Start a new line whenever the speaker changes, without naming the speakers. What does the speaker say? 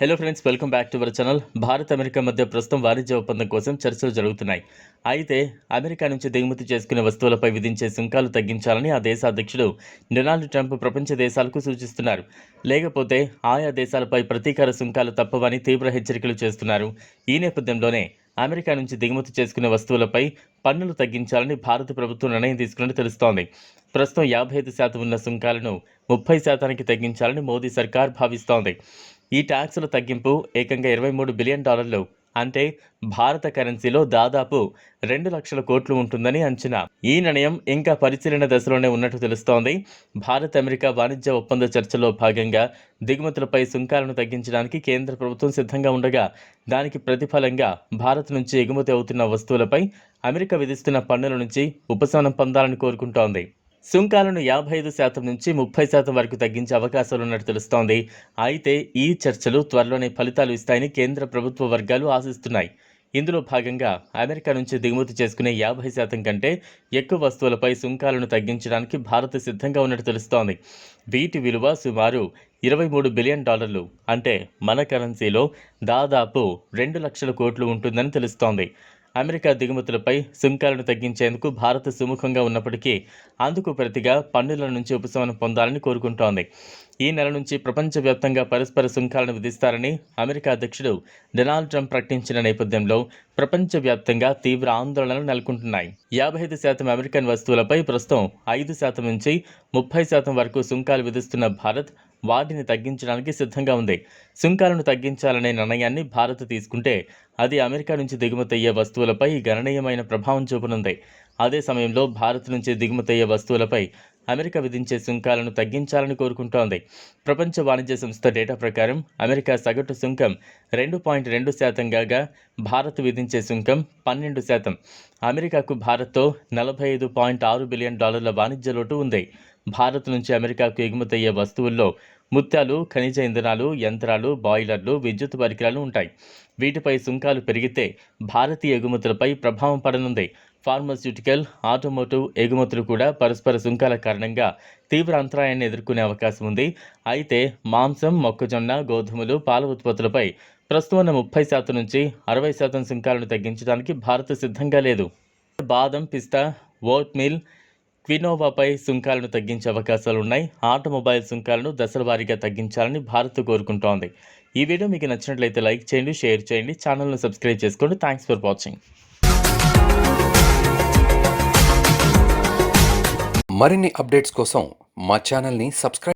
Hello friends welcome back to our channel Bharat America మధ్య ప్రస్తుతం వాణిజ్య ఒప్పందం కోసం చర్చలు జరుగుతున్నాయి. అయితే అమెరికా నుంచి దిగుమతి చేసుకునే వస్తువులపై విధించే సుంకాలు తగ్గించాలని ఆ దేశ అధ్యక్షుడు డొనాల్డ్ ట్రంప్ ప్రపంచ దేశాలకు సూచిస్తున్నారు. లేకపోతే ఆయా దేశాలపై ప్రతీకార సుంకాలు తప్పవని తీవ్ర హెచ్చరికలు చేస్తున్నారు. ఈ నేపథ్యంలోనే అమెరికా నుంచి దిగుమతి చేసుకునే వస్తువులపై పన్నులు తగ్గించాలని భారత ప్రభుత్వం నిర్ణయం తీసుకున్నట్టు తెలుస్తోంది. ప్రస్తుతం యాభై ఐదు శాతం ఉన్న సుంకాలను ముప్పై శాతానికి తగ్గించాలని మోదీ సర్కార్ భావిస్తోంది. ఈ ట్యాక్సుల తగ్గింపు ఏకంగా ఇరవై మూడు బిలియన్ డాలర్లు. అంటే భారత కరెన్సీలో దాదాపు రెండు లక్షల కోట్లు ఉంటుందని అంచనా. ఈ నిర్ణయం ఇంకా పరిశీలన దశలోనే ఉన్నట్టు తెలుస్తోంది. భారత్ అమెరికా వాణిజ్య ఒప్పంద చర్చలో భాగంగా దిగుమతులపై సుంకాలను తగ్గించడానికి కేంద్ర ప్రభుత్వం సిద్ధంగా ఉండగా దానికి ప్రతిఫలంగా భారత్ నుంచి ఎగుమతి అవుతున్న వస్తువులపై అమెరికా విధిస్తున్న పన్నుల నుంచి ఉపశమనం పొందాలని కోరుకుంటోంది. సుంకాలను యాభై ఐదు శాతం నుంచి ముప్పై శాతం వరకు తగ్గించే అవకాశాలు ఉన్నట్టు తెలుస్తోంది. అయితే ఈ చర్చలు త్వరలోనే ఫలితాలు ఇస్తాయని కేంద్ర ప్రభుత్వ వర్గాలు ఆశిస్తున్నాయి. ఇందులో భాగంగా అమెరికా నుంచి దిగుమతి చేసుకునే యాభై శాతం కంటే ఎక్కువ వస్తువులపై సుంకాలను తగ్గించడానికి భారత్ సిద్ధంగా ఉన్నట్టు తెలుస్తోంది. వీటి విలువ సుమారు ఇరవై మూడు బిలియన్ డాలర్లు. అంటే మన కరెన్సీలో దాదాపు రెండు లక్షల కోట్లు ఉంటుందని తెలుస్తోంది. అమెరికా దిగుమతులపై సుంకాలను తగ్గించేందుకు భారత్ సుముఖంగా ఉన్నప్పటికీ అందుకు ప్రతిగా పన్నుల నుంచి ఉపశమనం పొందాలని కోరుకుంటోంది. ఈ నెల నుంచి ప్రపంచవ్యాప్తంగా పరస్పర సుంకాలను విధిస్తారని అమెరికా అధ్యక్షుడు డొనాల్డ్ ట్రంప్ ప్రకటించిన నేపథ్యంలో ప్రపంచవ్యాప్తంగా తీవ్ర ఆందోళనలు నెలకొంటున్నాయి. యాభై ఐదు శాతం అమెరికన్ వస్తువులపై ప్రస్తుతం ఐదు శాతం నుంచి ముప్పై శాతం వరకు సుంకాలు విధిస్తున్న భారత్ వాటిని తగ్గించడానికి సిద్ధంగా ఉంది. సుంకాలను తగ్గించాలనే నిర్ణయాన్ని భారత్ తీసుకుంటే అది అమెరికా నుంచి దిగుమతయ్యే వస్తువులపై గణనీయమైన ప్రభావం చూపనుంది. అదే సమయంలో భారత్ నుంచి దిగుమతయ్యే వస్తువులపై అమెరికా విధించే సుంకాలను తగ్గించాలని కోరుకుంటోంది ప్రపంచ వాణిజ్య సంస్థ డేటా ప్రకారం అమెరికా సగటు సుంకం రెండు పాయింట్ రెండు శాతం కాగా భారత్ విధించే సుంకం పన్నెండు శాతం. అమెరికాకు భారత్తో నలభై ఐదు పాయింట్ ఆరు బిలియన్ డాలర్ల వాణిజ్య లోటు ఉంది. భారత్ నుంచి అమెరికాకు ఎగుమతి అయ్యే వస్తువుల్లో ముత్యాలు ఖనిజ ఇంధనాలు యంత్రాలు బాయిలర్లు విద్యుత్ పరికరాలు ఉంటాయి. వీటిపై సుంకాలు పెరిగితే భారతీయ ఎగుమతులపై ప్రభావం పడనుంది. ఫార్మాస్యూటికల్ ఆటోమోటివ్ ఎగుమతులు కూడా పరస్పర సుంకాల కారణంగా తీవ్ర అంతరాయాన్ని ఎదుర్కొనే అవకాశం ఉంది. అయితే మాంసం మొక్కజొన్న గోధుమలు పాల ఉత్పత్తులపై ప్రస్తుతం ఉన్న ముప్పై శాతం నుంచి అరవై శాతం సుంకాలను తగ్గించడానికి భారత్ సిద్ధంగా లేదు. బాదం పిస్తా ఓట్ మిల్ క్వినోవాపై సుంకాలను తగ్గించే అవకాశాలు ఉన్నాయి. ఆటోమొబైల్ సుంకాలను దశలవారీగా తగ్గించాలని భారత్ కోరుకుంటోంది. ఈ వీడియో మీకు నచ్చినట్లయితే లైక్ చేయండి షేర్ చేయండి ఛానల్ను సబ్స్క్రైబ్ చేసుకోండి. Thanks for watching.
మరిన్ని అప్డేట్స్ కోసం మా ఛానల్ని సబ్స్క్రైబ్